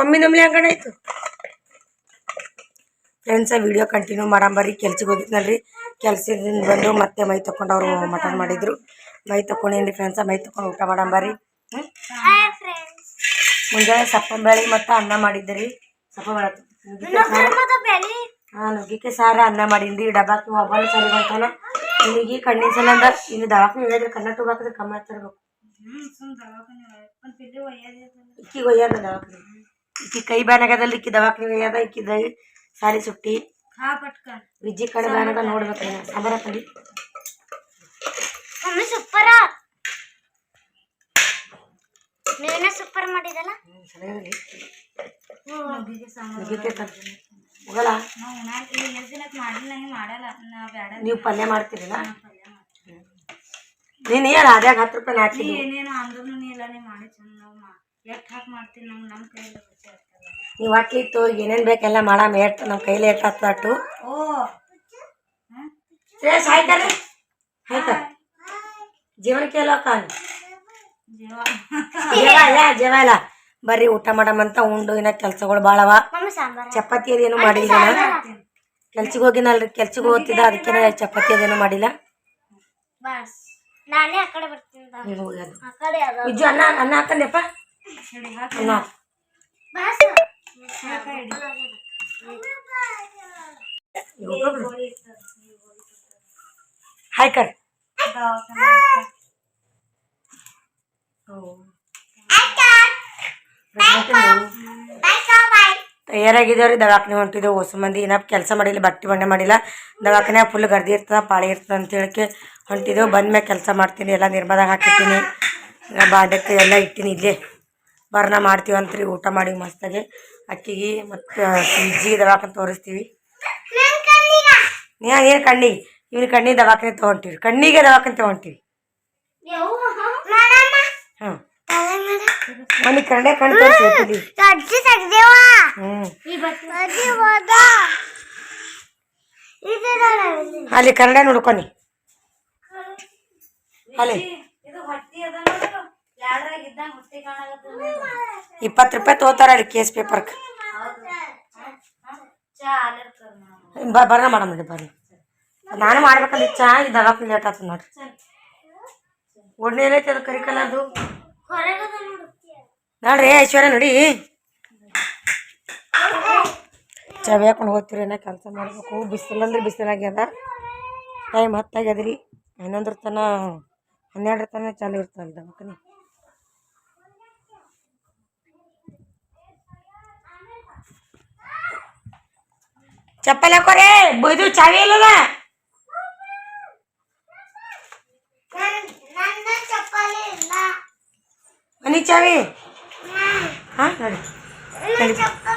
ಒಮ್ಮೆ ನಮ್ಲಿ ಹಂಗಣ ಆಯ್ತು. Friends video continue ಮಾಡಂಬರಿ ಕೆಲ್ಸಕ್ಕೆ ಹೋಗಿದ್ನಲ್ರಿ. ಕೆಲ್ಸದಿಂದ ಬಂದು ಮತ್ತೆ ಮೈ ತಕೊಂಡು ಅವರು ಮಟನ್ ಮಾಡಿದ್ರು. ಮೈ ತಕೊಂಡೇನ್ರಿ ಫ್ರೆಂಡ್ಸ ಮೈ ತಕೊಂಡು ಊಟ ಮಾಡಂಬರಿ ಮುಂಜಾನೆ ಸಪ್ಪಂಬೇಳಿ ಮತ್ತೆ ಅನ್ನ ಮಾಡಿದ್ರಿ. ಸಪ್ಪ ಹಾಂ ನುಗ್ಗಿಕೆ ಸಾರ ಅನ್ನ ಮಾಡೀನಿ ಡಬ್ಬಾಕ್ ಮೊಬೈಲ್ ಸರಿ ಬಂತಾನ ನಿನಗೆ ಕಣ್ಣಿನ ಸಲಂದ ಇನ್ನು ದವಾಖಾನೆ ಹೇಳಿದ್ರೆ. ಕಣ್ಣ ತಗೋಬೇಕಂದ್ರೆ ಕಮ್ಮಿ ಹತ್ತಿರ್ಬೇಕು ಇಕ್ಕಿ ಒಯ್ಯದ ದವಾಖಾನೆ. ಇಕ್ಕಿ ಕೈ ಬ್ಯಾನಾಗದಲ್ಲಿ ಇಕ್ಕಿ ದವಾಖಾನೆ ಅದ ಇಕ್ಕಿದ ಸಾರಿ ಸುಟ್ಟಿ. ಹಾ ಪಟ್ಕ ವಿಜ್ಜಿ ಕಡೆ ಬಾನಗ ನೋಡ್ಬೇಕು ಅದರ ಕಡಿ ಮಮ್ಮಿ ಸೂಪರ ನೀವೇನ ಸೂಪರ್ ಮಾಡಿದಲ್ಲ? ಹೋಗಲ್ಲ ನೀವು ಪಲ್ಯ ಮಾಡ್ತೀರಲ್ಲ? ನೀನು ಏನು ಅದ್ಯಾಗ ಹತ್ತು ರೂಪಾಯಿ ಹಾಕಿದ್ವಿ ಏನೇನು ಅಂದ್ರೂ ನೀ ಎಲ್ಲ ನೀ ಮಾಡಿ ಚಂದ ನಾವು ಎಷ್ಟು ಹಾಕಿ ಮಾಡ್ತೀನಿ ನಮ್ಗೆ ನಮ್ಮ ಕೈಯಲ್ಲಿ ರುಚಿ ಆಗ್ತದೆ ನೀವು ಹಾಕ್ಲಿತ್ತು ಏನೇನು ಬೇಕೆಲ್ಲ ಮಾಡಾಮ ಎಷ್ಟು ನಮ್ಮ ಕೈಲಿ ಎಷ್ಟು ಹತ್ತು ಅಟ್ಟು. ಓ. ಶ್ರೇಯಸ್ ಆಯ್ತಾರೆ ಆಯ್ತಾ ಜೀವನಕ್ಕೆ ಎಲ್ಲ ಕಾಲು. ಜೀವ. ಜೀವ ಇಲ್ಲ ಜೀವ ಇಲ್ಲ ಬರ್ರಿ ಊಟ ಮಾಡಮಂತ ಉಂಡು ಇನ್ನ ಕೆಲ್ಸಗಳು ಭಾಳವ ಚಪಾತಿ ಅದೇನು ಮಾಡಿಲ್ಲ ಕೆಲ್ಸಕ್ಕೆ ಹೋಗಿನಲ್ರಿ ಕೆಲ್ಸಕ್ಕೆ ಹೋಗ್ತಿದ್ದ ಅದಕ್ಕೆ ಚಪಾತಿ ಅದೇನು ಮಾಡಿಲ್ಲ. ಬಸ್ ನಾನೇ ಆ ಕಡೆ ಬರ್ತೀನಿ ಅನ್ನ ಅನ್ನ ಹಾಕಂದೆಪ್ಪ ಹಾಯ್ ಕರ್ ತಯಾರಾಗಿದ್ದೇವ್ರಿ ದವಾಖಾನೆ ಹೊಂಟಿದ್ದೆವು. ಹೊಸ ಮಂದಿ ಏನಪ್ಪ ಕೆಲಸ ಮಾಡಿಲ್ಲ, ಬಟ್ಟೆ ಬಂಡೆ ಮಾಡಿಲ್ಲ. ದವಾಖಾನೆ ಫುಲ್ ಗರ್ದಿ ಇರ್ತದ, ಪಾಳಿ ಇರ್ತದ ಅಂತ ಹೇಳಕ್ಕೆ ಹೊಂಟಿದ್ದೆವು. ಬಂದ್ಮ್ಯಾಗ ಕೆಲಸ ಮಾಡ್ತೀನಿ, ಎಲ್ಲ ನಿರ್ಮಾದಾಗ ಹಾಕಿರ್ತೀನಿ. ಬಾಂಡೆಕ್ಕೆ ಎಲ್ಲ ಇಟ್ಟಿನಿ ಇಲ್ಲೇ. ಬರ್ನ ಅಂತ್ರಿ, ಊಟ ಮಾಡಿ ಮಸ್ತಾಗಿ. ಅಕ್ಕಿಗೆ ಮತ್ತು ಇಜ್ಜಿಗೆ ದವಾಖಾನೆ ತೋರಿಸ್ತೀವಿ. ನೀ ಏನು ಕಣ್ಣಿಗೆ ಇವ್ನ ಕಣ್ಣಿಗೆ ದವಾಖಾನೆ ತೊಗೊಂತೀವಿ ಕಣ್ಣಿಗೆ ದವಾಖಾನೆ ತೊಗೊಂತೀವಿ. ಹ್ಞೂ ಕಣ್ಣೆ ಕಣ್ಣು ತೋರಿಸ್ತೀವಿ ಅಲ್ಲಿ ಕನ್ನಡ ನೋಡ್ಕೊನಿ ಅಲ್ಲಿ. ಇದು ಇಪ್ಪತ್ತು ರೂಪಾಯಿ ತೊಗೋತಾರ ಅಲ್ಲಿ ಕೇಸ್ ಪೇಪರ್ಗೆ ಬರ್ನ ಮಾಡಮ್ ನೋಡಿ ಬರ್ರಿ. ನಾನು ಮಾಡ್ಬೇಕಂದ್ರೆ ಈ ದವಾಖಾನೆ ಲೇಟ್ ಆಗ್ತದೆ ನೋಡ್ರಿ. ಒಡ್ನೆ ಏನೈತಿ ಅದು ಕರಿ ಕಲರ್ದು ನೋಡ್ರಿ ಐಶ್ವರ್ಯ ನೋಡಿ. ಚಾವಿ ಹಾಕೊಂಡು ಹೋಗ್ತೀರಿ ಏನೋ ಕೆಲಸ ಮಾಡಬೇಕು. ಬಿಸಿಲಂದ್ರೆ ಬಿಸಿಲಾಗ್ಯದ ಟೈಮ್ ಹತ್ತಾಗ್ಯದ ರೀ ಹನ್ನೊಂದರ ತನ ಹನ್ನೆರಡರ ತನಕ ಚಾಲು ಇರ್ತದೆ ದವಾಖಾನೆ. ಚಪ್ಪಲ್ ಹಾಕೋರೆ ಇದು ಚಾವಿ ಇಲ್ಲದ ನನ್ನ ಚಪ್ಪಲಿ ಇಲ್ಲ ಮನಿ ಚಾವಿ ಹಾಂ ನೋಡಿ ನನ್ನ ಚಪ್ಪಲ್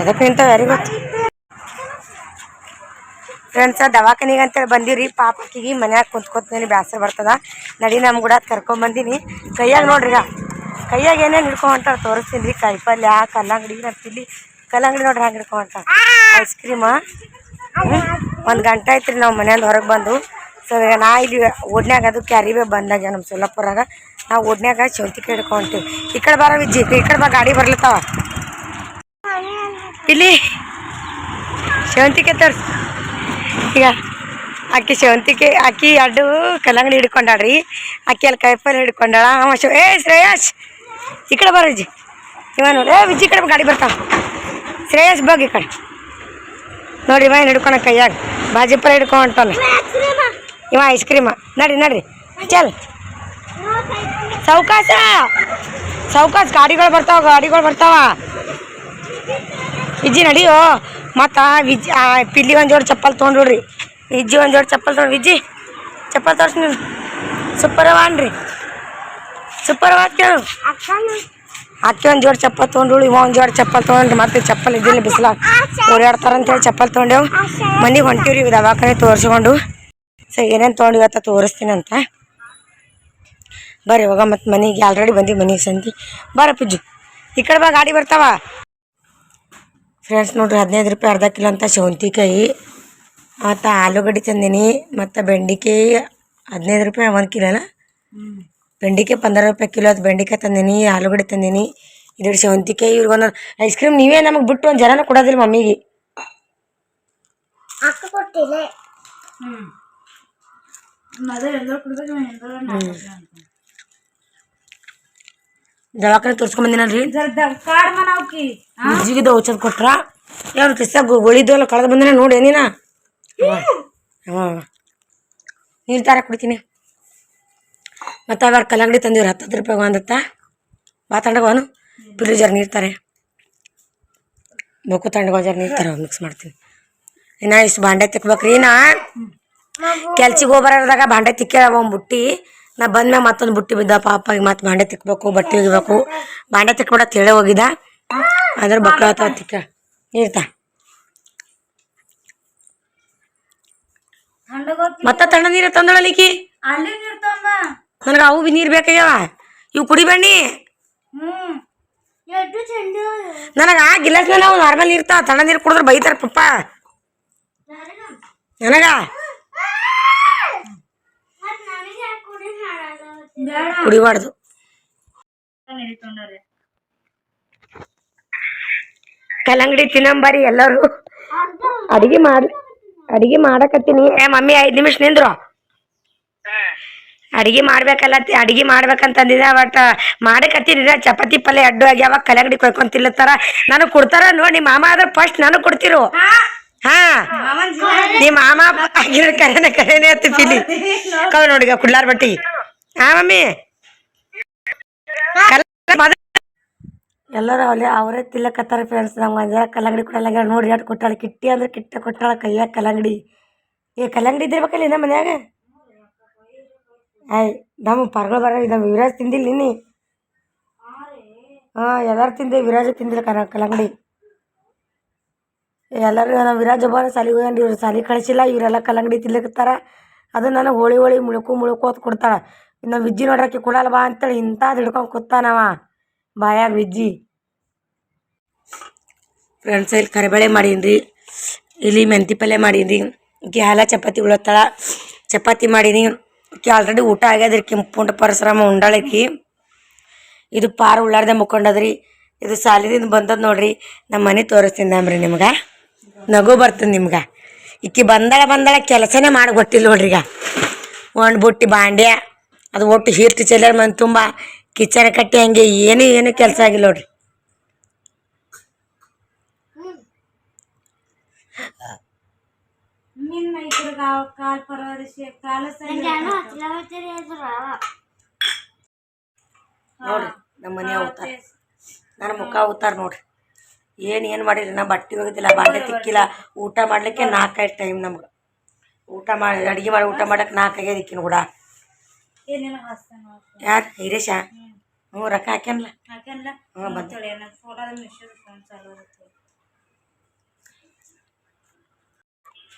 ಎದಕ್ಕೆ ನಿಂತ ವೆರಿ ಗೊತ್ತು ಫ್ರೆಂಡ್ಸ ದವಾಖಾನಿಗೆ ಅಂತೇಳಿ ಬಂದಿರಿ. ಪಾಪಕ್ಕಿಗೆ ಮನ್ಯಾಗ ಕುಂತ್ಕೊತೀನಿ ಬ್ಯಾಸರ ಬರ್ತದ. ನಡಿ ನಮ್ಮ ಕೂಡ ಕರ್ಕೊಂಬಂದಿನಿ ಕೈಯಾಗ ನೋಡ್ರಿ ಕೈಯಾಗ ಏನೇನು ಹಿಡ್ಕೊಂಡ್ರೆ ತೋರಿಸ್ತೀನಿ. ರೀ ಕಾಯಿಪಲ್ಯ ಕಲ್ಲಂಗಡಿ ಮತ್ತಿಲ್ಲಿ ಕಲ್ಲಂಗಡಿ ನೋಡ್ರಿ ಹಂಗೆ ಹಿಡ್ಕೊಂಡ್ ಹೊಂಟಾರ ಐಸ್ ಕ್ರೀಮ ಒಂದು ಗಂಟೆ ಆಯ್ತು ರೀ ನಾವು ಮನೆಯಿಂದ ಹೊರಗೆ ಬಂದು. ಸೊ ಈಗ ನಾ ಇಲ್ಲಿ ಓಡ್ನ್ಯಾಗ ಅದು ಕ್ಯಾರಿಬೇ ಬಂದಾಗ ನಮ್ಮ ಸೊಲ್ಲಾಪುರಾಗ ನಾವು ಓಡ್ನ್ಯಾಗ ಚೌತಿಕೆ ಹಿಡ್ಕೊಂತೀವಿ. ಈ ಕಡೆ ಬರೋ ವಿಜಿ ಈ ಕಡೆ ಬಾ, ಗಾಡಿ ಬರ್ಲತ್ತಾವ. ಇಲ್ಲಿ ಸೇವಂತಿಗೆ ತೋರಿಸಿ. ಈಗ ಆಕಿ ಸೇವಂತಿಗೆ ಆಕಿ ಅಡ್ಡು ಕಲ್ಲಂಗಡಿ ಹಿಡ್ಕೊಂಡಾಳ್ರಿ. ಆಕಿ ಅಲ್ಲಿ ಕಾಯಿಪಲ್ಲೆ ಹಿಡ್ಕೊಂಡಾಳ. ಅವ ಶೋ ಏ ಶ್ರೇಯಸ್, ಈ ಕಡೆ ಬರ ವಿಜಿ ಇವ ನೋಡಿ. ಏ ವಿಜಿ ಈ ಕಡೆ ಗಾಡಿ ಬರ್ತಾವ. ಶ್ರೇಯಸ್ ಬಗ್ ಈ ಕಡೆ. ನೋಡಿ ಇವ ಏನು ಹಿಡ್ಕೊಂಡ ಕೈಯಾಗ. ಬಾಜಿ ಪರ ಹಿಡ್ಕೊಂಡು ಹೊಂಟಾನ ಇವ ಐಸ್ ಕ್ರೀಮ ನಡ್ರಿ ನಡ್ರಿ. ಚಲ್. ಸೌಕಾಸ. ಸೌಕಾಸ್ ಗಾಡಿಗಳು ಬರ್ತಾವ ಗಾಡಿಗಳು ಬರ್ತಾವ. ವಿಜ್ಜಿ ನಡಿಯೋ? ಮತ್ತು ವಿಜ್ಜಿ ಆ, ಪಿಲ್ಲಿ ಒಂದು ಜೋಡಿ ಚಪ್ಪಲ್ ತೊಗೊಂಡ್ರಿ ವಿಜ್ಜಿ ಒಂದು ಜೋಡಿ ಚಪ್ಪಲ್ ತೊಗೊಂಡು ವಿಜ್ಜಿ ಚಪ್ಪಲ್ ತೋರಿಸಿ ಸೂಪರ್ ಅವ ಅಂತ ಕೇಳು ಅಕ್ಕಿ ಒಂದು ಜೋಡಿ ಚಪ್ಪಲ್ ತೊಗೊಂಡು ಇವ ಒಂದು ಜೋಡಿ ಚಪ್ಪಲ್ ತೊಗೊಂಡ್ರಿ. ಮತ್ತೆ ಚಪ್ಪಲ್ ಇದ್ದಿಲ್ಲ ಬಿಸಿಲಾಗ ಓಡಾಡ್ತಾರಂತೇಳಿ ಚಪ್ಪಲ್ ತೊಗೊಂಡೆವು. ಮನೆಗೆ ಹೊಂಟಿವ್ರಿ ದವಾಖಾನೆ ತೋರಿಸ್ಕೊಂಡು. ಸೊ ಏನೇನು ತೊಗೊಂಡು ಇವತ್ತು ತೋರಿಸ್ತೀನಿ ಅಂತ ಬರ್ರಿ ಇವಾಗ ಮತ್ತೆ ಮನೆಗೆ. ಆಲ್ರೆಡಿ ಬಂದಿವಿ ಮನೆಗೆ ಸಂತಿ ಬರ ಪಿಜ್ಜು ಈ ಕಡೆ ಬಾ ಗಾಡಿ ಬರ್ತಾವ. ಫ್ರೆಂಡ್ಸ್ ನೋಡ್ರಿ ಹದಿನೈದು ರೂಪಾಯಿ ಅರ್ಧ ಕಿಲೋ ಅಂತ ಸೌಂತಿಕಾಯಿ ಮತ್ತು ಆಲೂಗಡ್ಡೆ ತಂದೀನಿ ಮತ್ತು ಬೆಂಡೆಕಾಯಿ ಹದಿನೈದು ರೂಪಾಯಿ ಒಂದು ಕಿಲೋನ ಬೆಂಡೆಕಾಯಿ ಪಂದ್ರ ರೂಪಾಯಿ ಕಿಲೋ ಅದು ಬೆಂಡೆಕಾಯಿ ತಂದೀನಿ ಆಲೂಗಡ್ಡೆ ತಂದೀನಿ ಇದೆರಡು ಸೌಂತಿಕಾಯಿ ಇವ್ರಿಗೊಂದು ಐಸ್ ಕ್ರೀಮ್ ನೀವೇ ನಮಗೆ ಬಿಟ್ಟು ಒಂದು ಜನನೂ ಕೊಡೋದಿಲ್ಲ ಮಮ್ಮಿಗೆ ಹ್ಞೂ ದವಾಖಾನೆ ತೋರಿಸ್ಕೊಂಬಂದಿನಲ್ರಿ? ಜರ ಕಾಡ್ ಮನಾವ್ಕಿ ಅಜ್ಜಿಗೆ ಔಷಧ ಕೊಟ್ರ? ಯಾವ ಕಿಸ್ತಾಗ ಗೊಳಿದ್ವಲ್ಲ ಕಳೆದ ಬಂದಿನ ನೋಡಿ ನೀನ ಹಾಂ ನೀರು ತಾರ ಕುಡಿತೀನಿ. ಮತ್ತು ಅವಾಗ ಕಲ್ಲಂಗಡಿ ತಂದಿವ್ರಿ ಹತ್ತತ್ತು ರೂಪಾಯಿ ಒಂದತ್ತ ಬಾ ತಣ್ಣಗವನು ಫ್ರಿಜರ್ ನೀರ್ತಾರೆ. ಬೇಕು ಜರ್ ನೀರ್ತಾರೆ ನೀರು ತರ ಮಿಕ್ಸ್ ಮಾಡ್ತೀನಿ. ಇನ್ನ ಇಷ್ಟು ಬಾಂಡೆ ತಿಕ್ಬೇಕ್ರಿ ನಾ ಕೆಲ್ಸಿಗೆ ಹೋಗ್ಬರದಾಗ ಬಾಂಡೆ ತಿಕ್ಕ ಒಂದು ಬುಟ್ಟಿ. ನಾ ಬಂದ್ಮ್ಯಾಗ ಮತ್ತೊಂದು ಬುಟ್ಟಿ ಬಿದ್ದ ಪಾಪ ಈಗ ಮತ್ತೆ ಬಾಂಡೆ ತಿಕ್ಬೇಕು ಬಟ್ಟೆ ಒಗಿಬೇಕು ಬಾಂಡೆ ತಿಕ್ಬಿಡ ತಿಳೆ ಹೋಗಿದ ಅದ್ರ ಬಕ್ಳ ಆತ ತಿಕ್ಕ ಇರ್ತ ಮತ್ತ ತಣ್ಣ ನೀರು ತಂದಳಲಿಕ್ಕಿ ನನಗೆ ಅವು ಬಿ ನೀರು ಬೇಕಾಗ್ಯಾವ. ಇವು ಕುಡಿಬೇಡಿ ನನಗೆ ಆ ಗಿಲಾಸ್ನ ನಾವು ನಾರ್ಮಲ್ ನೀರು ತಾ ತಣ್ಣ ನೀರು ಕುಡಿದ್ರೆ ಬೈತಾರ ಪಪ್ಪ. ನನಗ? ಕುಡಿಬಾರ್ದು ಕಲ್ಲಂಗಡಿ ತಿನ್ನಂಬರಿ ಎಲ್ಲರೂ. ಅಡಿಗೆ ಮಾಡಿ ಅಡಿಗೆ ಮಾಡಕತ್ತೀನಿ. ಏ ಮಮ್ಮಿ ಐದು ನಿಮಿಷ ನಿಂದ್ರು. ಅಡಿಗೆ ಮಾಡ್ಬೇಕಲ್ಲ ಅಡಿಗೆ ಮಾಡ್ಬೇಕಂತಂದಿದೆ ಬಟ್ ಮಾಡಕತ್ತೀನಿ. ಚಪಾತಿ ಪಲ್ಯ ಅಡ್ಡು ಆಗ್ಯಾವ ಕಲ್ಲಂಗಡಿ ಕೊಯ್ಕೊಂಡ್ ತಿನ್ಲತ್ತಾರ. ನನಗೆ ಕೊಡ್ತಾರ ನೋಡಿ ನಿಮ್ಮ ಮಾಮ ಆದ್ರೆ ಫಸ್ಟ್ ನನಗೆ ಕೊಡ್ತಿರು. ಹಾ. ನಿಮ್ಮ ಮಾಮ ಕರೆನೆ ಕರೆನೆ ಅಂತ ಫಿಲಿ ಕವ ನೋಡಿ ಕುಡ್ಲಾರ್ ಬಟ್ಟಿ? ಹಾ ಮಮ್ಮಿ. ಎಲ್ಲರೂ ಅವಲೇ ಅವರೇ ತಿಲ್ಲಕತ್ತಾರ ಫ್ರೆಂಡ್ಸ್ ನಮ್ಮ ಒಂದ್ ಜರ ಕಲ್ಲಂಗಡಿ ಕೊಡಲ್ಲ ನೋಡಿ ಎಷ್ಟು ಕೊಟ್ಟಾಳ. ಕಿಟ್ಟಿ ಅಂದ್ರೆ ಕಿಟ್ಟ ಕೊಟ್ಟಾಳ ಕೈಯಾಗ ಕಲ್ಲಂಗಡಿ. ಏ, ಕಲ್ಲಂಗಡಿ ಇದ್ದಿರ್ಬೇಕಲ್ಲ ನಮ್ಮ ಮನ್ಯಾಗ? ಆಯ್ ನಮ್ಮ ಪರ್ಗಳು ಬರ ನಮ್ಮ ವಿರಾಜ್ ತಿಂದಿಲ್ಲ ನೀ ಹಾಂ, ಎಲ್ಲರೂ ತಿಂದೆ. ವಿರಾಜ ತಿಂದಿಲ್ಲ ಕರ ಕಲ್ಲಂಗಡಿ. ಎಲ್ಲರೂ ನಮ್ಮ ವಿರಾಜ್ ಒಬ್ಬರ ಸಾಲಿಗೆ ಹೋಗ್ಯಾನ ಇವ್ರು ಸಾಲಿ ಕಳಿಸಿಲ್ಲ. ಇವರೆಲ್ಲ ಕಲ್ಲಂಗಡಿ ತಿನ್ಲಿಕತ್ತಾರ ಅದು ನನಗೆ ಹೋಳಿ ಹೋಳಿ ಮುಳುಕು ಮುಳುಕು ಅಂತ ಕೊಡ್ತಾಳೆ. ಇನ್ನು ವಿಜ್ಜಿ ನೋಡ್ರಕ್ಕೆ ಕೊಡಲ್ಲ ಬಾ ಅಂತೇಳಿ ಇಂಥದ್ದು ಹಿಡ್ಕೊಂಡು ಕೂತಾನವ. ಬಾಯಾಗ ವಿಜ್ಜಿ. ಫ್ರೆಂಡ್ಸ್ ಇಲ್ಲಿ ಕರಿಬೇಳೆ ಮಾಡೀನಿ ಇಲ್ಲಿ ಮೆಂತಿ ಪಲ್ಯ ಮಾಡೀನಿ ಈಕಿ ಹಾಲ ಚಪಾತಿ ಉಳತ್ತಾಳ. ಚಪಾತಿ ಮಾಡೀನಿ. ಆಲ್ರೆಡಿ ಊಟ ಆಗ್ಯದ್ರಿ. ಕೆಂಪುಂಡ ಪರಶುರಾಮ ಉಂಡಾಳಕಿ ಇದು ಪಾರು ಉಳ್ಳಾರ್ದೆ ಮುಕ್ಕೊಂಡದ್ರಿ. ಇದು ಸಾಲಿದಿಂದ ಬಂದದ ನೋಡ್ರಿ. ನಮ್ಮ ಮನೆ ತೋರಿಸ್ತಿದ್ದಾಮ್ರಿ ನಿಮ್ಗೆ. ನಗು ಬರ್ತದೆ ನಿಮ್ಗೆ. ಈಕಿ ಬಂದಳ ಬಂದಳ ಕೆಲಸನೇ ಮಾಡಿ ಗೊತ್ತಿಲ್ಲ ನೋಡ್ರಿ ಈಗ. ಒಣ ಬುಟ್ಟಿ ಬಾಂಡ್ಯ. ಅದು ಒಟ್ಟು ಹೀರ್ತಿ ಚೆಲ್ಲರ್ ಮನೆ ತುಂಬ ಕಿಚನ್ ಕಟ್ಟಿ ಹಂಗೆ ಏನು ಏನೂ ಕೆಲಸ ಆಗಿಲ್ಲ ನೋಡ್ರಿ. ನೋಡ್ರಿ ನಮ್ಮ ಮನೆ ಅವತಾರ. ನನ್ನ ಮುಖ ಅವತಾರ ನೋಡ್ರಿ. ಏನು ಏನು ಮಾಡಿಲ್ಲ ನಾ ಬಟ್ಟೆ ಒಗದಿಲ್ಲ ಬಾಂಡೆ ತಿಕ್ಕಿಲ್ಲ ಊಟ ಮಾಡ್ಲಿಕ್ಕೆ ನಾಲ್ಕೈದು ಟೈಮ್ ನಮ್ಗೆ. ಊಟ ಮಾಡಿ ಅಡುಗೆ ಮಾಡಿ ಊಟ ಮಾಡಕ್ಕೆ ನಾಲ್ಕೈದು ಇಕ್ಕಿನ ಕೂಡ. ಏನೇನೋ ಹಾಸ್ತಾನ ಯಾರು ಹಿರೇಶ ಹ್ಞೂ ರೊಕ್ಕ ಹಾಕ್ಯಾನಲ್ಲ ಹಾಕಲ್ಲ ಹ್ಞೂ ಬಂತ ಅಂತೇಳಿ ನನ್ನ ಫೋಟೋದ ಮಿಷನ್ ಫೋನ್ ಚಾಲು ಇರುತ್ತೆ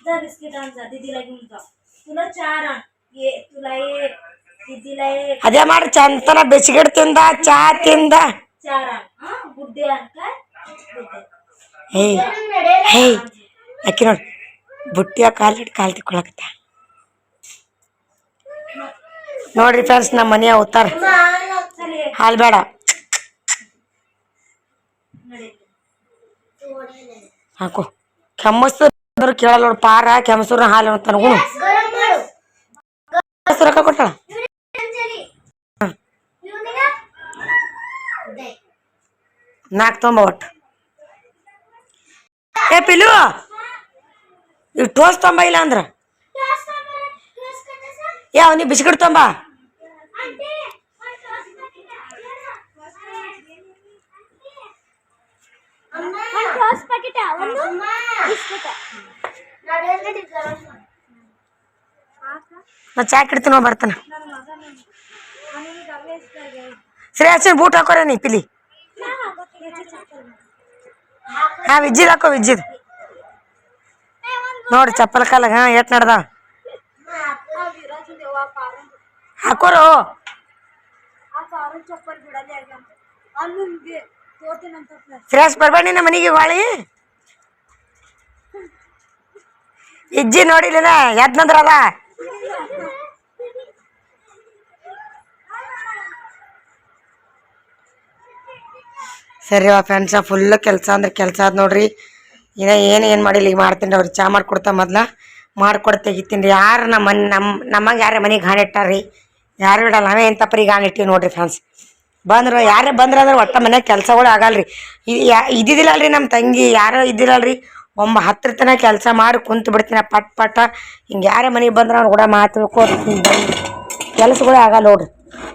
जा बिस्किट आण जा दीदीला घेऊन जा तुला चार आण ये तुला एक दीदीला एक ಅದೇ ಮಾಡಿ ಚಂತನ ಬೆಚ್ಚಿಗಿಡ್ ತಿಂದ ಚಾ ತಿಂದ चार आण हा गुड्डे आण काय गुड्डे ಹೇಯ್ ಹೇಯ್ ಅಕ್ಕಿ ನೋಡಿ ಬುಟ್ಟಿಯ ಕಾಲಿಟ್ಟು ಕಾಲು ತಿಕ್ಕೊಳಕತ್ತ ನೋಡ್ರಿ ಫ್ರೆಂಡ್ಸ್, ನಮ್ಮ ಮನೆಯ ಅವತಾರ ಹಾಲು ಬೇಡ. ಹಾಕು. ಕೆಮ್ಮಸ್ತರ ಕೇಳಲ್ಲ ನೋಡಿ, ಪಾರ ಕೆಮ್ಮಸೂರ ಹಾಲು ಅಂತಾನು ರೊಕ್ಕ ಕೊಟ್ಟಳ? ನಾಲ್ಕು ತೊಂಬ ಒಟ್ಟು. ಏ ಪಿಲು ಇವು ಟೋಸ್ ತೊಂಬ ಇಲ್ಲ ಅಂದ್ರೆ? ऐ बिस्कड़ता ना चाय तो श्रेयस बूट हाको रे नी पिली। हाँ विज्जी हाको विजिद नोड़ चप्पल कल हाँ एट नडदा ಪ್ಲಸ್. ಫ್ರೆಶ್ ಬರ್ಬೇಡಿ ನಮ್ಮ ಮನೆಗೆ ಹೊಳಿ ಇಜ್ಜಿ ನೋಡಿಲ್ಲ ಎದ್ನಂದ್ರ ಅದ ಸರಿ ಫ್ರೆಂಡ್ಸ ಫುಲ್ ಕೆಲಸ ಅಂದ್ರೆ ಕೆಲಸ ಅದ ನೋಡ್ರಿ. ಇನ್ನ ಏನು ಏನು ಮಾಡಿಲ್ಲ ಈಗ ಮಾಡ್ತೀನಿ ಅವ್ರಿಗೆ ಚಾ ಮಾಡ್ಕೊಡ್ತಾ ಮೊದ್ಲ. ಮಾಡ್ಕೊಡ್ ತೆಗಿತೀನಿ ರೀ ಯಾರು ನಮ್ಮ ಮನೆ ನಮ್ಮ ನಮ್ಮಂಗೆ ಯಾರ ಮನೆಗೆ ಗಾಣ ಇಟ್ಟಾರ್ರಿ? ಯಾರು ಇಡಲ್ಲ ನಾವೇ ಎಂಥ ಪರಿ ಗಾಣ ಇಟ್ಟಿವಿ ನೋಡ್ರಿ ಫ್ರೆಂಡ್ಸ್ ಬಂದ್ರು ಯಾರೇ ಬಂದ್ರ ಅಂದ್ರೆ ಒಟ್ಟ ಮನೆ ಕೆಲ್ಸಗಳು ಆಗಲ್ರಿ. ಇದು ಯಾ ಇದ್ದಿದ್ದಿಲ್ಲಲ್ರಿ ನಮ್ಮ ತಂಗಿ ಯಾರೋ ಇದ್ದಿಲ್ಲಲ್ರಿ. ಒಮ್ಮ ಹತ್ತಿರ ತನಕ ಕೆಲಸ ಮಾಡಿ ಕುಂತು ಬಿಡ್ತೀನಿ ಪಟ್ ಪಟ ಹಿಂಗೆ ಯಾರೇ ಮನೆಗೆ ಬಂದ್ರೆ ಅವ್ರು ಕೂಡ ಮಾತಾಡ್ಕೋ ಕೆಲಸಗಳೇ ಆಗಲ್ಲ ನೋಡ್ರಿ.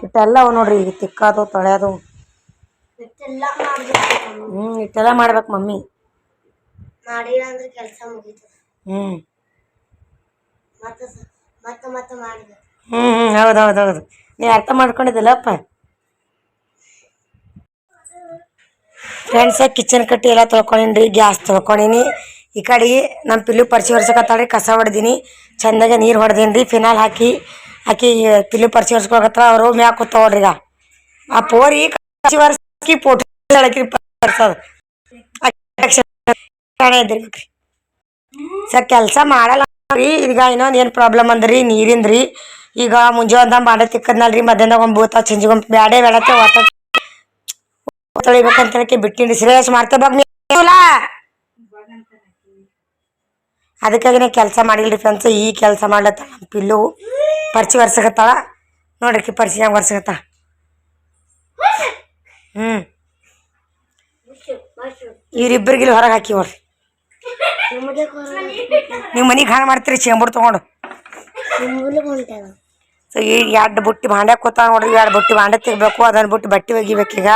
ಇಟ್ಟೆಲ್ಲ ಅವು ನೋಡ್ರಿ ಈಗ ತಿಕ್ಕೋದು ತೊಳೆಯೋದು. ಹ್ಞೂ ಇಟ್ಟೆಲ್ಲ ಮಾಡ್ಬೇಕು ಮಮ್ಮಿ. ಹ್ಞೂ ಮತ್ತೆ ಸ- ಮತ್ತೆ ಮತ್ತೆ ಮಾಡಿದೆ ಹ್ಞೂ ಹ್ಞೂ ಹೌದು ಹೌದು ಹೌದು. ನೀ ಅರ್ಥ ಮಾಡ್ಕೊಂಡಿದ್ದಿಲ್ಲಪ್ಪ? ಫ್ರೆಂಡ್ಸ ಕಿಚನ್ ಕಟ್ಟಿ ಎಲ್ಲ ತೊಳ್ಕೊಂಡಿನಿ ರೀ ಗ್ಯಾಸ್ ತೊಳ್ಕೊಂಡಿನಿ. ಈ ಕಡೆ ನಮ್ಮ ಪಿಲ್ಲು ಪರಿಚಿ ಒರ್ಸಕತ್ತಾಳ್ರಿ, ಕಸ ಹೊಡ್ದೀನಿ. ಚಂದಾಗೆ ನೀರು ಹೊಡ್ದೀನಿ ರೀ ಫಿನಾಲ್ ಹಾಕಿ ಆಕಿ ಪಿಲ್ಲು ಪರಿಚಿ ಒರ್ಸ್ಕೊಳಕತ್ರ ಅವರು ಮ್ಯಾಕ್ ಕೂತಾವ್ರಿ ಈಗ. ಆ ಪೋರಿ ಕಸಿ ಒರ್ಸಿ ಪೋಟಿ ಹೇಳಕ್ರಿ ಬರ್ಸೋದು ಕಾಣೆ ಇದ್ದಿರ್ಬೇಕ್ರಿ ಸರ್, ಕೆಲಸ ಮಾಡಲ್ಲ ರೀ ಈಗ ಇನ್ನೊಂದು ಏನು ಪ್ರಾಬ್ಲಮ್ ಅಂದ್ರಿ ನೀರಿಂದು ಈಗ ಮುಂಜಾನೆ ಬಾಂಡೆ ತಿಕ್ಕದ್ನಲ್ರಿ ಮಧ್ಯಾಹ್ನ ಒಂದು ಬೂತ ಚಂಜಿಗೊಂದು ಬ್ಯಾಡೇ ಬೇಡತ್ತೆ ಒತ್ತ ತೊಳಿಬೇಕಂತ ಬಿಟ್ಟಿನಿ. ಶ್ರೇಯಸ್ ಮಾಡ್ತೇವಾಗ ನೀವಲ್ಲ ಅದಕ್ಕಾಗಿ ನಾ ಕೆಲಸ ಮಾಡಿಲ್ರಿ ಫ್ರೆಂಡ್ಸ್ ಈ ಕೆಲಸ ಮಾಡ್ಲತ್ತ ನಮ್ಮ ಪಿಲ್ಲು. ಪರ್ಚಿ ಒರ್ಸಕತ್ತಾಳ. ನೋಡ್ರಿ ಪರ್ಚಿ ಹೆಂಗೆ ಒರ್ಸಕತ್ತ. ಹ್ಞೂ ಇವ್ರಿಬ್ಬರಿಗೆ ಹೊರಗೆ ಹಾಕಿ ನೋಡ್ರಿ. ನೀವು ಮನೆಗೆ ಹಾಳು ಮಾಡ್ತೀರಿ ಚೇಂಬರ್ ತೊಗೊಂಡು. ಸೊ ಈಗ ಎರಡು ಬುಟ್ಟಿ ಭಾಂಡೆ ಕೂತಾವ ನೋಡ್ರಿ ಎರಡು ಬುಟ್ಟಿ ಭಾಂಡೆ ತೆಗಿಬೇಕು ಅದನ್ನ ಬಿಟ್ಟು ಬಟ್ಟೆ ಒಗಿಬೇಕೀಗ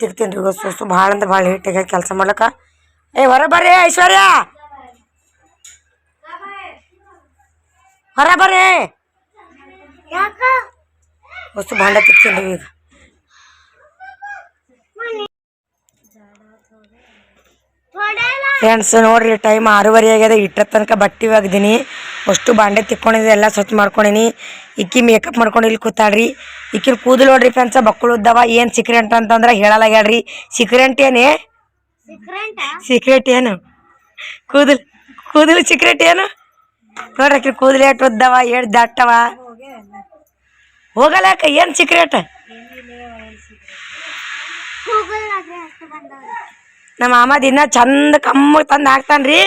ತಿಕ್ತೀನಿ ರೀ ಸುಸ್ತು ಭಾಳ ಅಂದ್ರೆ ಭಾಳ ನೀಟಾಗಿ ಕೆಲಸ ಮಾಡ್ಲಕ್ಕ. ಏ ಹೊರ ಬರ್ರಿ ಐಶ್ವರ್ಯ! ಹೊರ ಬರ್ರಿ! ವಸ್ತು ಭಾಂಡೆ ತಿಕ್ತೀನಿ ರೀ ಈಗ. ಫ್ರೆಂಡ್ಸ್ ನೋಡ್ರಿ ಟೈಮ್ ಆರೂವರೆ ಆಗ್ಯದ. ಇಟ್ಟ ತನಕ ಬಟ್ಟೆ ಒಗ್ದೀನಿ. ಅಷ್ಟು ಬಾಂಡೆ ತಿಕ್ಕೊಂಡಿದ್ದೆ, ಎಲ್ಲ ಸ್ವಚ್ಛ ಮಾಡ್ಕೊಂಡಿನಿ. ಇಕ್ಕಿ ಮೇಕಪ್ ಮಾಡ್ಕೊಂಡು ಇಲ್ಲಿ ಕೂತಾಳ್ರಿ. ಇಕ್ಕಿನ ಕೂದಲು ನೋಡ್ರಿ ಫ್ರೆಂಡ್ಸ್ ಬಕ್ಕಳು ಇದ್ದಾವ ಏನು ಸೀಕ್ರೆಟ್ ಅಂತಂದ್ರೆ ಹೇಳಲಾಗ್ಯಾಡ್ರಿ ಸೀಕ್ರೆಂಟ್ ಏನೇ ಸೀಕ್ರೆಟ್ ಏನು? ಕೂದಲು ಕೂದಲು ಸೀಕ್ರೆಟ್ ಏನು? ನೋಡ್ರಿ ಆಕಿ ಕೂದಲು ಎಷ್ಟು ಉದ್ದವ ಏಟ್ ದಟ್ಟವ? ಹೋಗಲ್ಲ ಏನು ಸೀಕ್ರೆಟ್ ನಮ್ಮ ಮಾಮ ದಿನ ಚಂದ ಕಮ್ಮಿ ತಂದು ಹಾಕ್ತಾನ್ರಿ.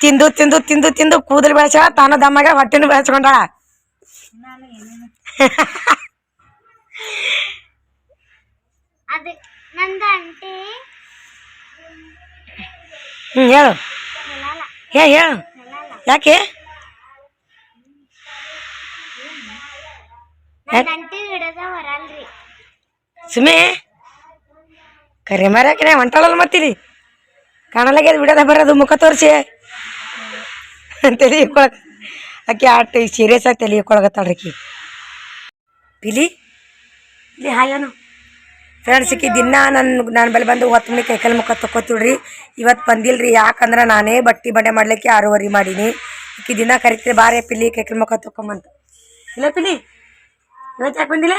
ತಿಂದು ತಿಂದು ತಿಂದು ತಿಂದು ಕೂದಲು ಬೆಳೆಸ್ಯಾಳ ತಾನು ದಮ್ಮಾಗ ಹೊಟ್ಟೆನೂ ಬೆಳೆಸ್ಕೊಂಡಾಳ ಹ್ಞೂ ಹೇಳು. ಹೇ ಹೇಳು. ಯಾಕೆ? ಸುಮ್ಮನೆ ಕರೆ ಮರಕ್ಕೆ ಹೊಂಟಾಳಲ್ಲ ಮತ್ತಿಲಿ ಕಾಣಲಾಗ್ಯದ ಬಿಡೋದ ಬರೋದು ಮುಖ ತೋರಿಸಿ. ತಲೆ ಇಕ್ಕೊಳಕ್ ಆಕೆ ಆಟ ಸೀರಿಯಸ್ ಆಗಿ ತಲೆ ಇಕ್ಕೊಳಕತ್ತಾಳ್ರಿ ಆಕಿ. ಪಿಲಿ, ಇಲ್ಲಿ ಹಾಯನು ಫ್ರೆಂಡ್ಸ್ ಈಕಿ ದಿನ ನನ್ನ ನಾನು ಬಲ್ಲಿ ಬಂದು ಹೊತ್ತು ಕೈಕಲ್ ಮುಖ ತಕ್ಕೋತಿಳ್ರಿ ಇವತ್ತು ಬಂದಿಲ್ರಿ ಯಾಕಂದ್ರೆ ನಾನೇ ಬಟ್ಟೆ ಬಂಡೆ ಮಾಡ್ಲಿಕ್ಕೆ ಆರೂವರೆ ಮಾಡೀನಿ. ಈಕಿ ದಿನ ಕರಿತೀರಿ, ಬಾರೇ ಪಿಲಿ ಕೈಕಲ್ ಮುಖ ತಕ್ಕೊಂಬಂತ. ಇಲ್ಲ ಪಿಲಿ, ಇವತ್ತು ಯಾಕೆ ಬಂದಿಲ್ಲ?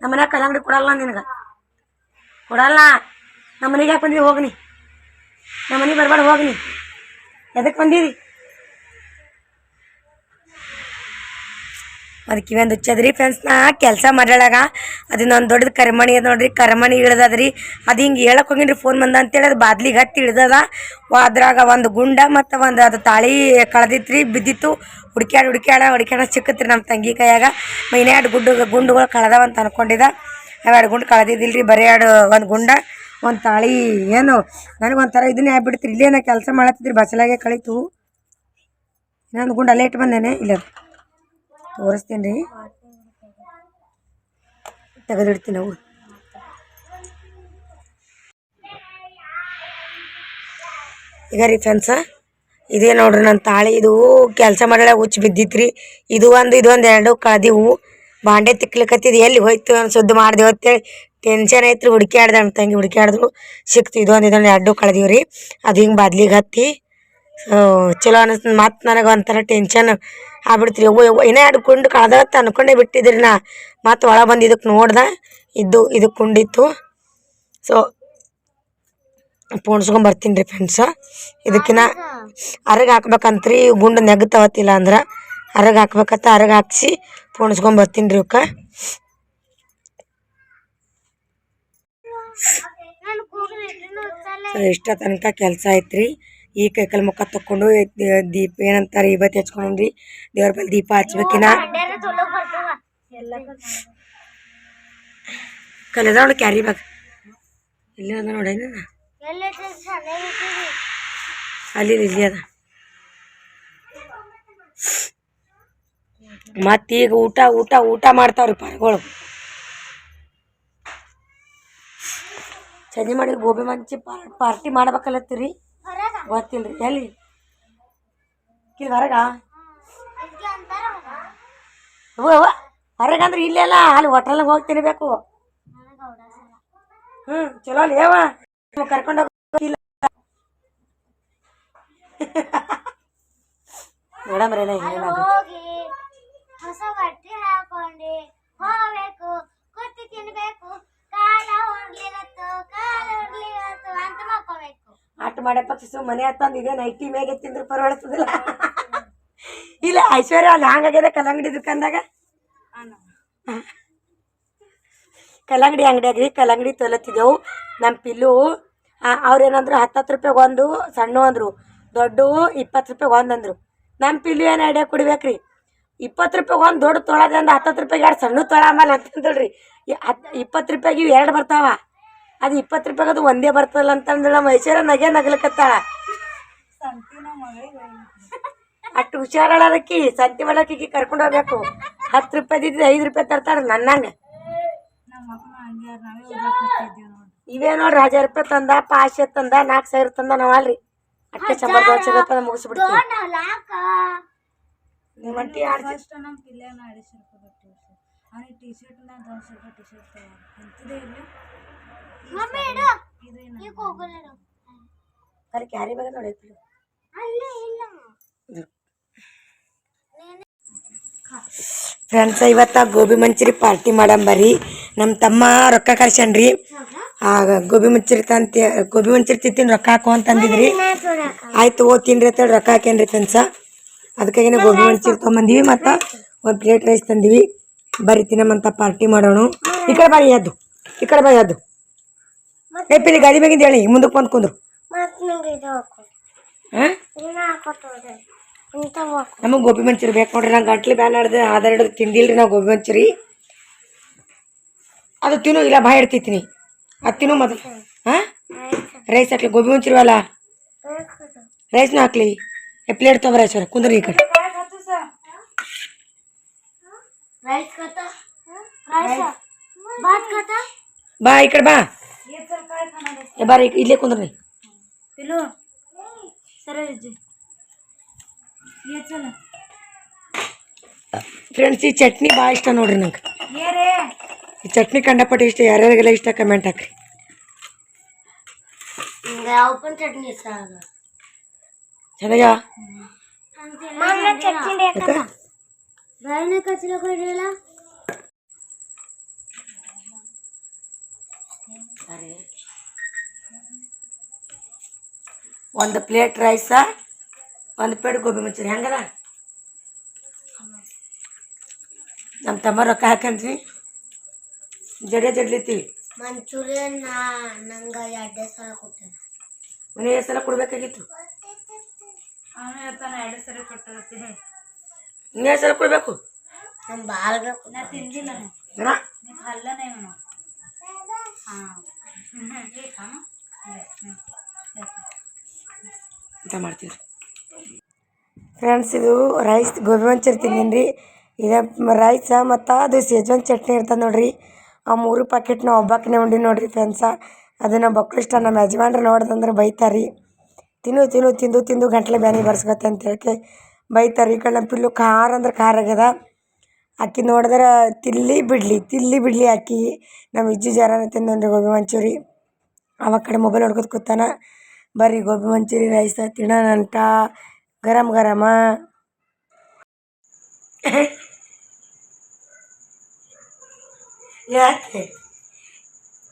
ನಮ್ಮ ಮನ್ಯಾಗ ಕಲ್ಲಂಗಡಿ ಕೊಡಲ್ಲ ನಿನಗೆ. ಕೊಡಲ್ಲ. ನಮ್ಮ ಮನೆಗೆ ಯಾಕೆ ಬಂದಿರಿ? ಹೋಗ್ನಿ. ನಮ್ಮ ಮನೆಗೆ ಬರಬಾರ್ದ ಹೋಗ್ನಿ. ಎದಕ್ಕೆ ಬಂದಿರಿ? ಅದಕ್ಕೆ ಒಂದು ಹುಚ್ಚದ್ರಿ ಫ್ರೆಂಡ್ಸ್ ನಾ. ಕೆಲಸ ಮಾಡ್ಯಾಳಾಗ. ಅದನ್ನೊಂದು ದೊಡ್ಡದು ಕರಿಮಣಿ ಅದ ನೋಡ್ರಿ, ಕರಿಮಣಿ ಇಳ್ದದ್ರಿ. ಅದು ಹಿಂಗೆ ಹೇಳಕ್ ಹೋಗಿನ್ರಿ ಫೋನ್ ಬಂದ ಅಂತೇಳಿ ಅದು ಬಾದ್ಲಿಗೆ ಹತ್ತಿ ಇಳ್ದದ. ಅದ್ರಾಗ ಒಂದು ಗುಂಡ ಮತ್ತು ಒಂದು ಅದು ತಾಳಿ ಕಳೆದಿತ್ರಿ, ಬಿದ್ದಿತ್ತು. ಹುಡ್ಕ್ಯಾಡ ಹುಡ್ಕ್ಯಾಡ ಹುಡ್ಕ್ಯಾಡ ಸಿಕ್ಕತ್ರಿ ನಮ್ಮ ತಂಗಿ ಕೈಯಾಗ. ಮೈನೇ ಎರಡು ಗುಡ್ಡು, ಗುಂಡುಗಳು ಕಳೆದವ ಅಂತ ಅನ್ಕೊಂಡಿದ್ದ ನಾವು ಎರಡು ಗುಂಡು ಕಳೆದಿದ್ದಿಲ್ಲ ರೀ ಬರೀ ಎರಡು, ಒಂದು ಗುಂಡ, ಒಂದು ತಾಳಿ, ಏನು? ನನಗೆ ಒಂಥರ ಇದನ್ನೇ ಆಗ್ಬಿಡ್ತೀರಿ. ಇಲ್ಲೇ ನಾ ಕೆಲಸ ಮಾಡತ್ತಿದ್ರಿ, ಬಸಲಾಗೆ ಕಳೀತು. ಇನ್ನೊಂದು ಗುಂಡು ಅಲ್ಲೇ ಇಟ್ಟು ಬಂದೇನೆ. ಇಲ್ಲ ತೋರಿಸ್ತೀನಿ. ರೀ ತೆಗೆದಿಡ್ತೀನಿ ನಾವು ಈಗ ರೀ ಫ್ರೆಂಡ್ಸ, ಇದೇ ನೋಡ್ರಿ ನನ್ನ ತಾಳಿ. ಇದು ಕೆಲಸ ಮಾಡಲ್ಲ ಹುಚ್ಚು ಬಿದ್ದಿತ್ತು ರೀ ಇದು ಒಂದು ಇದು ಒಂದು ಎರಡು ಕಳೆದಿವು. ಬಾಂಡೆ ತಿಕ್ಲಿಕತ್ತಿದ್ ಎಲ್ಲಿ ಹೋಯ್ತು ಅಂತ ಸುದ್ದಿ ಮಾಡ್ದೆ ಹೊತ್ತೇಳಿ ಟೆನ್ಷನ್ ಐತ್ರಿ ಹುಡುಕ್ಯಾಡ್ದೆ ನಮ್ಮ ತಂಗಿ ಹುಡುಕ್ಯಾಡಿದ್ರು ಸಿಕ್ತು ಇದೊಂದು ಇದೊಂದು ಎರಡು ಕಳೆದೀವಿ ರೀ. ಅದು ಹಿಂಗೆ ಬದ್ಲಿಗೆ ಹತ್ತಿ. ಸೊ ಚಲೋ ಅನಿಸ್ತು ಮತ್ತು ನನಗೆ ಒಂಥರ ಟೆನ್ಷನ್ ಆಗ್ಬಿಡ್ತೀರಿ. ಒಬ್ಬ ಇನ್ನೂ ಎರಡು ಕುಂಡು ಕಳ್ದತ್ತ ಅನ್ಕೊಂಡೇ ಬಿಟ್ಟಿದ್ರಿ ನಾ. ಮತ್ತು ಒಳಗೆ ಬಂದು ಇದಕ್ಕೆ ನೋಡ್ದೆ. ಇದ್ದು ಇದಕ್ಕೆ ಕುಂಡಿತ್ತು. ಸೊ ಪೋಣಿಸ್ಕೊಂಡ್ ಬರ್ತೀನಿ ರೀ ಫ್ರೆಂಡ್ಸ ಇದಕ್ಕಿನ್ನ ಅರಗ ಹಾಕ್ಬೇಕಂತ್ರಿ. ಗುಂಡು ನೆಗ್ತಾವತ್ತಿಲ್ಲ ಅಂದ್ರೆ ಅರಗ ಹಾಕ್ಬೇಕತ್ತ ಅರಗ ಹಾಕ್ಸಿ ಪೋಣಿಸ್ಕೊಂಡ್ ಬರ್ತೀನಿ ರೀ ಇವಕ್ಕೆ. ಸೊ ಇಷ್ಟ ತನಕ ಕೆಲಸ ಐತ್ರಿ ಈ ಕೈಕಲ್ ಮುಖ ತಕ್ಕೊಂಡು ದೀಪ ಏನಂತಾರೆ ಇವತ್ತು ಹಚ್ಕೊಂಡ್ರಿ ದೇವ್ರ ಬಲ್ಲಿ ದೀಪ ಹಚ್ಬೇಕಿನ. ಕಲೆದ ನೋಡಿ ಕ್ಯಾರಿ ಬ್ಯಾಗ್. ಇಲ್ಲಿ ಅದ ನೋಡಿ ಅಲ್ಲಿ ಇಲ್ಲಿ ಅದ. ಮತ್ತೀಗ ಊಟ ಊಟ ಊಟ ಮಾಡ್ತಾವ್ರಿ ಪರಗಳು. ಸಂಜೆ ಮಾಡಿ ಗೋಬಿ ಮಂಚಿ ಪಾರ್ಟಿ ಮಾಡ್ಬೇಕಲ್ಲತ್ತೀರಿ? ಗೊತ್ತಿಲ್ರಿ. ಎಲ್ಲಿ? ಕಿಲ್ ಹೊರಗ? ಹೊರಗಂದ್ರೆ ಇಲ್ಲೆಲ್ಲ ಅಲ್ಲಿ ಹೋಟೆಲ್ಗೆ ಹೋಗಿ ತಿನ್ಬೇಕು. ಹ್ಞೂ ಚಲೋ ಅಲ್ಲಿ. ಯಾವ ಕರ್ಕೊಂಡು ಹೋಗಿಲ್ಲ ಮೇಡಮ್ ರೀ ಹೊಸ ಬಟ್ಟೆ ಹಾಕೊಂಡೆ. ಹೋಗ್ಬೇಕು ಕುತ್ತಿ ತಿನ್ಬೇಕು. ಕಾಲ ಹೋಗ್ಲಿವತ್ತು ಕಾಲ ಹೋಗ್ಲಿವತ್ತು ಅಂತ ಮಕ್ಕೋಬೇಕು ಆಟ ಮಾಡೋ ಪಕ್ಷ ಮನೆ ಹತ್ತಂದು ಇದೇ ನೈಟಿ ಮೇಗೆ ತಿಂದ್ರೆ ಪರವಳಿಸ್ತದಿಲ್ಲ ಇಲ್ಲ ಐಶ್ವರ್ಯ ಅಲ್ಲಿ ಹಂಗಾಗ್ಯದ ಕಲ್ಲಂಗಡಿ ದುಕಾನ್ದಾಗ? ಕಲ್ಲಂಗಡಿ ಅಂಗಡಿಯಾಗ್ರಿ ಕಲ್ಲಂಗಡಿ ತೊಲತ್ತಿದ್ದೆವು. ನಮ್ಮ ಪಿಲ್ಲು ಅವ್ರೇನಂದ್ರು ಹತ್ತತ್ತು ರೂಪಾಯಿಗೆ ಒಂದು ಸಣ್ಣ ಅಂದರು. ದೊಡ್ಡವು ಇಪ್ಪತ್ತು ರೂಪಾಯಿಗೆ ಒಂದು ಅಂದರು. ನಮ್ಮ ಪಿಲ್ಲು ಏನು ಐಡಿಯಾ ಕುಡಿಬೇಕ್ರಿ? ಇಪ್ಪತ್ತು ರೂಪಾಯಿಗೆ ಒಂದು ದೊಡ್ಡ ತೊಳದೆ ಅಂದ್ರೆ ಹತ್ತತ್ತು ರೂಪಾಯಿಗೆ ಎರಡು ಸಣ್ಣ ತೊಳ ಆಮೇಲೆ ಅಂತಂದಳ್ರಿ ಹತ್ತು ಇಪ್ಪತ್ತು ರೂಪಾಯಿಗೆ ಇವು ಎರಡು ಬರ್ತಾವ. ಅದು ಇಪ್ಪತ್ತು ರೂಪಾಯಿಗೆ ಅದು ಒಂದೇ ಬರ್ತದಲ್ಲ ಅಂತಂದ್ರೆ ಮೈಸೂರ ನಗೆ ನಗ್ಲಕತ್ತಾಳ. ಅಷ್ಟು ಹುಷಾರಳದಕ್ಕಿ ಸಂತಿ ಮಾಡಕ್ಕೆ ಕರ್ಕೊಂಡು ಹೋಗ್ಬೇಕು. ಹತ್ತು ರೂಪಾಯಿ ಐದು ರೂಪಾಯಿ ತರ್ತಾರೆ ನನ್ನಂಗೆ ಇವೇ ನೋಡ್ರಿ ಹಜಾರ್ ರೂಪಾಯಿ ತಂದ, ಪಾಶ ತಂದ, ನಾಲ್ಕು ಸಾವಿರ ತಂದ ನಾವಲ್ರಿ. ದೋಚ ತಂದ ಮುಗಿಸ್ಬಿಡ್ತೀವಿ. ನೀವು ಒಂಟಿ ಆಡ್ಸಿ ಫಸ್ಟ್ ನಮ್ಮ ಪಿಲ್ಲೆನ ಅಡಿಸಿ ರೂಪಾಯಿ ಕೊಟ್ಟಿವಿ ಸರ್ ಅವ್ನಿಗೆ ಟಿ ಶರ್ಟ್ ನಾ ದೋನ್ಶೆ ರೂಪಾಯಿ ಟಿ ಶರ್ಟ್ ತಗೊಂಡು ಎಂತದೇ ಮಮ್ಮಿ ಇಡು. ಇದು ಏನು ಈಗ ಹೋಗಲ್ಲ ಕರೆ ಕ್ಯಾರಿ ಬೇಗ ನೋಡಿ ಅಲ್ಲೇ ಇಲ್ಲ. ಫ್ರೆಂಡ್ಸ್ ಇವತ್ತ ಗೋಬಿ ಮಂಚೂರಿ ಪಾರ್ಟಿ ಮಾಡಂಬರಿ ನಮ್ಮ ತಮ್ಮ ರೊಕ್ಕ ಕರ್ಸನ್ರಿ ಆಗ ಗೋಬಿ ಮಂಚೂರಿ ತಂತಿ ಗೋಬಿ ಮಂಚೂರಿ ತಿಂತೀನಿ ರೊಕ್ಕ ಹಾಕು ಅಂತಂದಿದ್ರಿ. ಆಯ್ತು ಓ ತಿನ್ರಿ ಅಂತೇಳಿ ರೊಕ್ಕ ಹಾಕೇನ್ರಿ ಫ್ರೆಂಡ್ಸ. ಅದಕ್ಕಾಗಿನೇ ಗೋಬಿ ಮಂಚೂರಿ ತೊಗೊಂಬಂದೀವಿ ಮತ್ತು ಒಂದು ಪ್ಲೇಟ್ ರೈಸ್ ತಂದೀವಿ. ಬರೀ ತಿನ್ನಮಂತ ಪಾರ್ಟಿ ಮಾಡೋಣ ಈ ಕಡೆ ಬಾಯಿ ಅದು ಈ ಕಡೆ ಬಾಯಿ ಅದು ಏ ಪಿಲಿ ಗಾಡಿ ಮ್ಯಾಗಿಂದ ಹೇಳಿ. ಮುಂದಕ್ಕೆ ಬಂದು ಕುಂದ್ರು. ನಮಗೆ ಗೋಬಿ ಮಂಚೂರಿ ಬೇಕು ನೋಡ್ರಿ. ನಂಗೆ ಗಂಟ್ಲಿ ಬ್ಯಾನ್ ಆಡ್ದೆ. ಆಧಾರ ಹಿಡಿದು ತಿಂದಿಲ್ರಿ ನಾವು ಗೋಬಿ ಮಂಚೂರಿ. ಅದು ತಿನ್ನು ಇಲ್ಲ ಬಾಯಿ ಇಡ್ತಿತ್ತೀನಿ ಅದು ತಿನ್ನು ಮೊದಲು ಹಾಂ ರೈಸ್ ಹಾಕ್ಲಿ. ಗೋಬಿ ಮಂಚೂರಿ ಅಲ್ಲ? ರೈಸ್ನೂ ಹಾಕ್ಲಿ. ಎ ಪ್ಲೇಟ್ ತೊಗೊಂಬರ ಐಶ್ವರ್ಯ ಕುಂದ್ರಿ ಈ ಕಡೆ ರೈಸ್ ಕತ ರೈಸ್ ಬಾತ್ ಕತ ಬಾ ಈ ಕಡೆ ಬಾ ಏ ಬಾರಿ ಇಲ್ಲೇ ಕುಂದ್ರಿ पिलू सर जी ये चल ಫ್ರೆಂಡ್ಸ್ ಈ ಚಟ್ನಿ ಭಾಳ ಇಷ್ಟ ನೋಡ್ರಿ ನಂಗೆ ये रे ಈ ಚಟ್ನಿ ಕಂಡಪಟ್ಟು ಇಷ್ಟ ಯಾರ್ಯಾರಿಗೆಲ್ಲ ಇಷ್ಟ ಕಮೆಂಟ್ ಹಾಕ್ರಿ ಹಿಂಗೆ ಯಾವ पण ಚಟ್ನಿ ಇಷ್ಟ ಬಾಯಿನ ಒಂದು ಪ್ಲೇಟ್ ರೈಸ ಒಂದು ಪ್ಲೇಟ್ ಗೋಬಿ ಮಂಚೂರಿ ಹೆಂಗದ ನಮ್ಮ ತಮ್ಮ ರೊಕ್ಕ ಹಾಕನ್ರಿ ಜಡೆ ಜಡ್ಲಿತ್ತೀವಿ ಮಂಚೂರಿಯನ್ ನಂಗೆ ಎರಡೇ ಸಲ ಕೊಟ್ಟಾರ ಮನೆ ಎರಡು ಸಲ ಕೊಡ್ಬೇಕಾಗಿತ್ತು. ಅವನು ಸರಿ ಕೊಟ್ಟಿರುತ್ತೆ. ನೀ ನಾ ತಿಂದಿಲ್ಲ. ಮಾಡ್ತೀವಿ ಫ್ರೆಂಡ್ಸ್ ಇದು ರೈಸ್ ಗೋಬಿ ಮಂಚೂರಿ ತಿಂದೀನಿ ರೀ ಇದು ರೈಸ ಮತ್ತು ಅದು ಸೇಜ್ವನ್ ಚಟ್ನಿ ಇರ್ತದೆ ನೋಡ್ರಿ. ಆ ಮೂರು ಪ್ಯಾಕೆಟ್ ನಾವು ಒಬ್ಬಾಕಿನೇ ಉಂಡಿ ನೋಡ್ರಿ ಫ್ರೆಂಡ್ಸ ಅದನ್ನು ಬಕ್ಳು ಇಷ್ಟ ನಮ್ಮ ಯಜಮಾನ್ರು ನೋಡ್ದಂದ್ರೆ ಬೈತಾರೆ. ರೀ ತಿನ್ನು ತಿನ್ನು, ತಿಂದು ತಿಂದು ಗಂಟ್ಲು ಬ್ಯಾನಿ ಬರ್ಸ್ಕತ್ತೆ ಅಂತ ಹೇಳಿ ಬೈತಾರೆ. ಈ ಕಡೆ ನಮ್ಮ ಪಿಲ್ಲು ಖಾರ ಅಂದ್ರೆ ಖಾರ ಆಗ್ಯದ. ಆಕಿ ನೋಡಿದ್ರೆ ತಿಲ್ಲಿ ಬಿಡಲಿ ತಿಲ್ಲಿ ಬಿಡಲಿ ಅಕ್ಕಿ. ನಮ್ಮ ಇಜ್ಜಿ ಜರಾನ ತಿಂದನ್ರಿ ಗೋಬಿ ಮಂಚೂರಿ. ಅವ ಕಡೆ ಮೊಬೈಲ್ ಹೊಡ್ಕೊತ ಕೂತಾನ. ಬರ್ರಿ ಗೋಬಿ ಮಂಚೂರಿ, ರೈಸ ತಿನ್ನೋಣಂಟ ಗರಮ್ ಗರಮ. ಯಾಕೆ?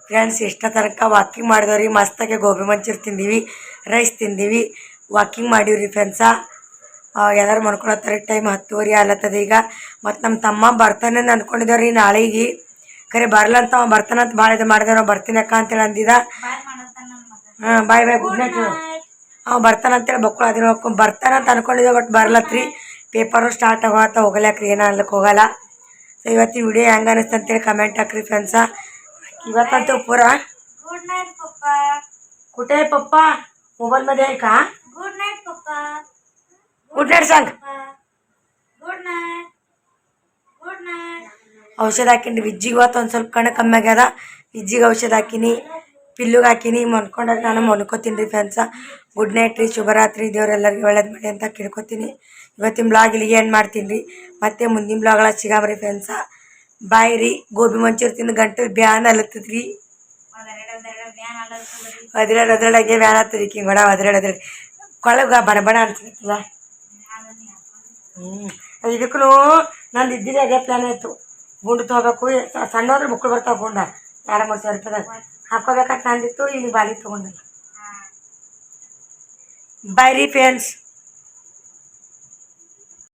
ಫ್ರೆಂಡ್ಸ್ ಎಷ್ಟ ತನಕ ವಾಕಿಂಗ್ ಮಾಡಿದವ್ರಿ. ಮಸ್ತಾಗೆ ಗೋಬಿ ಮಂಚೂರಿ ತಿಂದೀವಿ. ರೈಸ್ ತಿಂದೀವಿ. ವಾಕಿಂಗ್ ಮಾಡೀವ್ರಿ ಫ್ರೆಂಡ್ಸ ಎಲ್ಲರೂ ಮಾಡ್ಕೊಳತ್ತಾರೆ ಟೈಮ್ ಹತ್ತುವರೆ ಆಲತ್ತದ ಈಗ. ಮತ್ತು ನಮ್ಮ ತಮ್ಮ ಬರ್ತಾನೆ ಅಂದ್ಕೊಂಡಿದ್ದೇವ್ರಿ ನಾಳೆಗೆ. ಖರೆ ಬರಲ್ಲ ಅಂತ ಅವ ಬರ್ತಾನಂತ ಭಾಳ ಇದು ಮಾಡಿದೆ ನಾವು ಬರ್ತೀನಕ್ಕ ಅಂತೇಳಿ ಅಂದಿದ. ಹಾಂ ಬಾಯ್ ಬಾಯ್ ಗುಡ್ ನೈಟ್ ಅವ ಬರ್ತಾನಂತೇಳಿ ಬಕ್ಕಳು ಅದನ್ನ ಹೋಗ್ಕೊಂಡು ಬರ್ತಾನಂತ ಅಂದ್ಕೊಂಡಿದ್ದೆ ಬಟ್ ಬರ್ಲತ್ರಿ. ಪೇಪರು ಸ್ಟಾರ್ಟ್ ಆಗೋತ್ತ ಹೋಗಲ್ಯಾಕ್ರಿ ಏನೋ ಅನ್ಲಕ್ಕೆ ಹೋಗಲ್ಲ. ಸೊ ಇವತ್ತು ವಿಡಿಯೋ ಹೆಂಗೆ ಅನಿಸ್ತು ಅಂತೇಳಿ ಕಮೆಂಟ್ ಹಾಕ್ರಿ ಫ್ರೆಂಡ್ಸ ಇವತ್ತಂತೂ ಪೂರ ಗುಡ್ ನೈಟ್ ಪಪ್ಪ. ಪಪ್ಪ? पप्पा मोबाईलमध्ये आहे का ಗುಡ್ ನೈಟ್ ಪಪ್ಪ गुड नाईट सांग ಗುಡ್ ನೈಟ್ ಗುಡ್ ನೈಟ್ ಔಷಧ ಹಾಕಿನಿ ವಿಜ್ಜಿಗೆ ಇವತ್ತು ಒಂದು ಸ್ವಲ್ಪ ಕಣ್ಣು ಕಮ್ಮಿ ಆಗ್ಯದ ವಿಜ್ಜಿಗೆ ಔಷಧ ಹಾಕಿನಿ ಪಿಲ್ಲುಗೆ ಹಾಕಿನಿ ಮನ್ಕೊಂಡಾಗ ನಾನು ಮನ್ಕೋತೀನಿ ರೀ ಫ್ರೆಂಡ್ಸ ಗುಡ್ ನೈಟ್ ರೀ ಶುಭರಾತ್ರಿ ದೇವ್ರೆಲ್ಲರಿಗೂ ಒಳ್ಳೇದು ಮಾಡಿ ಅಂತ ಕೇಳ್ಕೊತೀನಿ ಇವತ್ತಿನ ಬ್ಲಾಗ್ ಇಲ್ಲಿಗೆ ಏನು ಮಾಡ್ತೀನಿ ರೀ ಮತ್ತೆ ಮುಂದಿನ ಬ್ಲಾಗ್ಗಳ ಸಿಗಾಮ್ರಿ ಫ್ರೆಂಡ್ಸ ಬಾಯ್ ರೀ ಗೋಬಿ ಮಂಚೂರಿ ತಿಂದು ಗಂಟೆ ಬ್ಯಾನ್ ಅಲ್ಲತ್ತದ ರೀ ಒಂದೆರಡು ಒಂದೆರಡು ಹಂಗೆ ವ್ಯಾನ್ ಆಗ್ತದೆ ಕಿಂಗ್ ಹೊಡ ಒದ್ರಾಡ್ ಒದ್ರಾಡ್ ಕೊಳಗ ಬಡ ಬಡ ಅನ್ಸಿರ್ತದ ಹ್ಞೂ ಇದಕ್ಕೂ ನಂದು ಇದ್ದಿದ್ದೆ ಅದೇ ಪ್ಲ್ಯಾನ್ ಆಯಿತು ಗುಂಡು ತೊಗೋಬೇಕು ಸಣ್ಣ ಹೋದ್ರೆ ಮಕ್ಕಳು ಬರ್ತಾವೆ ಗುಂಡ. ಎರಡು ಮೂರು ಸಾವಿರ ರೂಪಾಯಿದಾಗ ಹಾಕೋಬೇಕಂತ ನಂದಿತ್ತು ಈಗ ಬಾಲಿಗೆ ತೊಗೊಂಡಲ್ಲ. ಬೈರಿ ರೀ ಫ್ರೆಂಡ್ಸ್